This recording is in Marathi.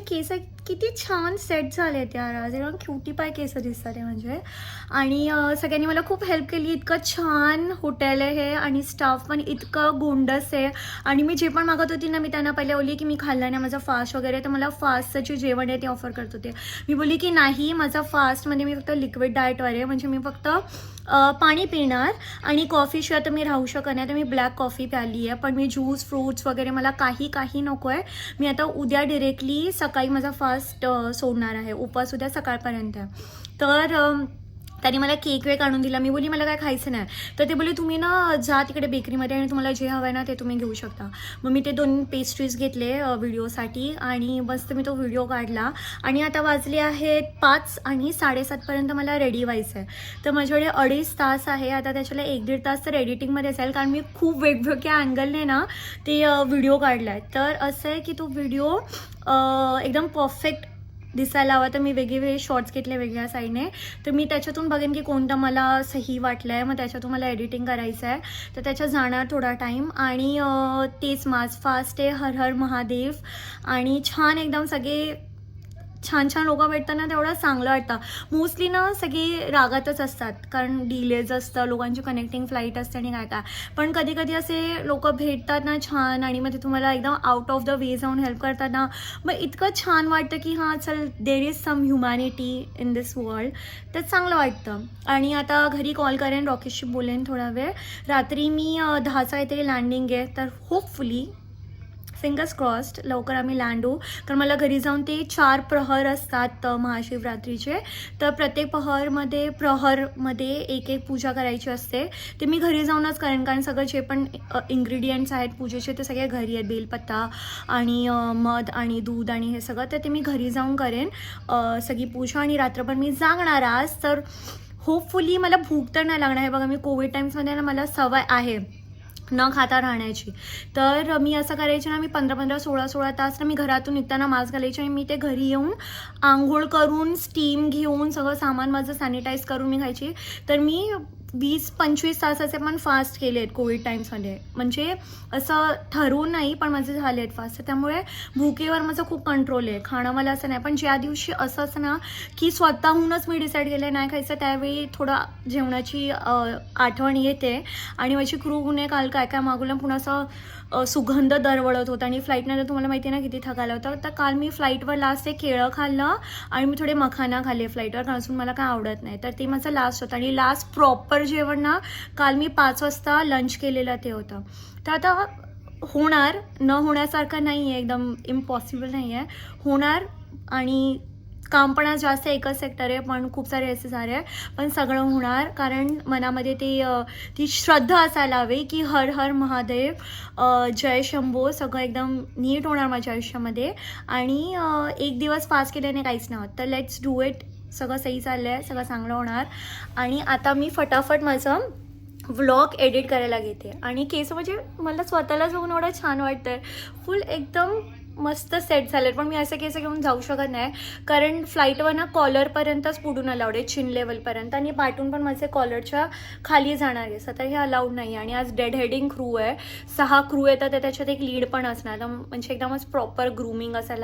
केस किती छान सेट झाले आहेत यार आज. एकदम क्युटी पाय केस दिसतात आहे म्हणजे. आणि सगळ्यांनी मला खूप हेल्प केली. इतकं छान हॉटेल आहे हे आणि स्टाफ पण इतकं गोंडस आहे. आणि मी जे पण मागत होती ना मी त्यांना पहिले बोलली की मी खाल्लं नाही माझा फास्ट वगैरे तर मला फास्टचं जे जेवण आहे ते ऑफर करत होते. मी बोलली की नाही माझा फास्टमध्ये मी फक्त लिक्विड डाएटवर आहे. म्हणजे मी फक्त पाणी पिणार आणि कॉफीशिवाय तर मी राहू शकत नाही. तर मी ब्लॅक कॉफी प्याली आहे. पण मी ज्यूस फ्रूट्स वगैरे मला काही काही नको आहे. मी आता उद्या डिरेक्टली सकाळी माझा फास्ट सोडणार आहे. उपवास उद्या सकाळपर्यंत. आहे. तर त्याने त्यांनी मला केक वेक आणून दिला. मी बोली मला काय खायचं नाही. तर ते बोले तुम्ही ना जा तिकडे बेकरीमध्ये आणि तुम्हाला जे हवं आहे ना ते तुम्ही घेऊ शकता. मग मी ते दोन पेस्ट्रीज घेतले व्हिडिओसाठी आणि मस्त मी तो व्हिडिओ काढला. आणि आता वाजले आहेत पाच आणि साडेसातपर्यंत मला रेडी व्हायचं आहे. तर माझ्याकडे अडीच तास आहे. आता त्याच्याला एक दीड तास तर एडिटिंगमध्ये असेल. कारण मी खूप वेगवेगळ्या अँगलने ना ते व्हिडिओ काढला आहे तर असं आहे की तो व्हिडिओ एकदम परफेक्ट दिसायला हवा. तर मी वेगवेगळे शॉर्ट्स घेतले वेगळ्या साईडने तर मी त्याच्यातून बघेन की कोणतं मला सही वाटलं आहे मग त्याच्यातून मला एडिटिंग करायचं आहे तर त्याच्यात जाणार थोडा टाईम आणि तेच माझ फास्ट आहे हर हर महादेव. आणि छान एकदम सगळे छान छान लोक भेटतात ना तेवढं चांगलं वाटतं. मोस्टली ना सगळी रागातच असतात. कारण डिलेज असतं लोकांची कनेक्टिंग फ्लाईट असते आणि काय काय. पण कधी कधी असे लोक भेटतात ना छान आणि मग ते तुम्हाला एकदम आउट ऑफ द वे जाऊन हेल्प करतात ना. मग इतकं छान वाटतं की हां चल there is some humanity in this world तर चांगलं वाटतं. आणि आता घरी कॉल करेन रॉकेशशी बोलेन थोडा वेळ. रात्री मी दहाचा काहीतरी लँडिंग आहे. तर होपफुली फिंगर्स क्रॉस्ड लवकर आम्ही लँड. होऊ कारण मला घरी जाऊन ते चार प्रहर असतात महाशिवरात्रीचे. तर प्रत्येक प्रहरमध्ये प्रहरमध्ये एक एक पूजा करायची असते. ते मी घरी जाऊनच करेन कारण सगळं जे पण इन्ग्रेडियंट्स आहेत पूजेचे ते सगळे घरी आहेत. बेलपत्ता आणि मध आणि दूध आणि हे सगळं तर ते मी घरी जाऊन करेन. सगळी पूजा आणि रात्रभर मी जागणार आज. तर होपफुली मला भूक तर नाही लागणार. आहे बघा मी कोविड टाईम्समध्ये ना मला सवय आहे. न खाता राहण्याची. तर मी असं करायचे ना मी पंधरा पंधरा सोळा सोळा तास ना मी घरातून निघताना मास्क घालायचे आणि मी ते घरी येऊन आंघोळ करून स्टीम घेऊन सगळं सामान माझं सॅनिटाईज करून मी खायची. तर मी वीस पंचवीस तासाचे पण फास्ट केले आहेत कोविड टाईम्समध्ये म्हणजे असं ठरवून नाही पण माझे झाले आहेत फास्ट त्यामुळे भुकेवर माझं खूप कंट्रोल आहे. खाणं मला असं नाही पण ज्या दिवशी असं असं ना की स्वतःहूनच मी डिसाईड केलं आहे नाही खायचं त्यावेळी थोडं जेवणाची आठवण येते. आणि माझी क्रूने काल काय काय मागवलं पुन्हा असं सुगंध दरवळत होता. आणि फ्लाईटनंतर तुम्हाला माहिती आहे ना किती थकायला होतं तर काल मी फ्लाईटवर लास्ट एक केळं खाल्लं आणि मी थोडे मखाना खाल्ले फ्लाईटवर कारण अजून मला काय आवडत नाही. तर ते माझं लास्ट होतं. आणि लास्ट प्रॉपर जेवण ना काल मी पाच वाजता लंच केलेलं ते होतं. तर आता होणार न होण्यासारखं नाही आहे एकदम इम्पॉसिबल नाही आहे होणार आणि काम पण आज जास्त एकच सेक्टर आहे पण खूप सारे असे सारे आहे. पण सगळं होणार कारण मनामध्ये ते ती श्रद्धा असायला हवी की हर हर महादेव जय शंभो सगळं एकदम नीट होणार माझ्या आयुष्यामध्ये. आणि एक दिवस पास केल्याने काहीच नाही होत तर लेट्स डू इट सगळं सही चाललं आहे सगळं चांगलं होणार. आणि आता मी फटाफट माझं व्लॉग एडिट करायला घेते. आणि केस म्हणजे मला स्वतःलाच बघून एवढं छान वाटतंय. फुल एकदम मस्त सेट झाले पण मी असं केस घेऊन जाऊ शकत नाही. कारण फ्लाईटवर ना कॉलरपर्यंतच पुढून अलाउड आहे चिन लेवलपर्यंत आणि पाठून पण माझे कॉलरच्या खाली जाणार आहे. तर हे अलाउड नाही आणि आज डेड हेडिंग क्रू आहे. सहा क्रू येतात. तर त्याच्यात एक लीड पण असणार. म्हणजे एकदमच प्रॉपर ग्रूमिंग असायला